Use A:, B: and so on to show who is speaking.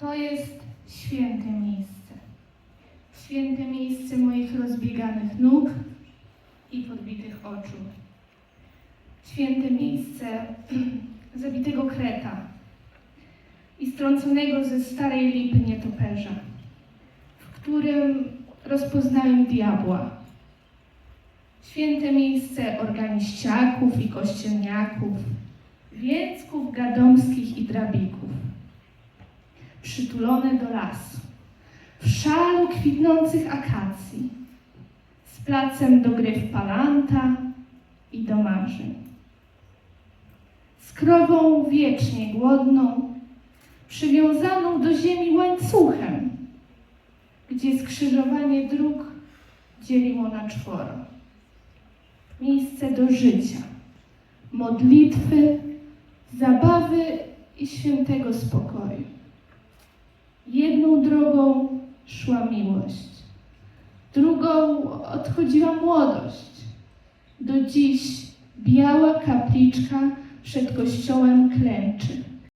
A: To jest święte miejsce. Święte miejsce moich rozbieganych nóg i podbitych oczu. Święte miejsce zabitego kreta i strąconego ze starej lipy nietoperza, w którym rozpoznałem diabła. Święte miejsce organiściaków i kościelniaków, więcków gadomskich i drabików, przytulone do lasu, w szalu kwitnących akacji, z placem do gry w palanta i do marzeń. Z krową wiecznie głodną, przywiązaną do ziemi łańcuchem, gdzie skrzyżowanie dróg dzieliło na czworo. Miejsce do życia, modlitwy, zabawy i świętego spokoju. Jedną drogą szła miłość, drugą odchodziła młodość. Do dziś biała kapliczka przed kościołem klęczy.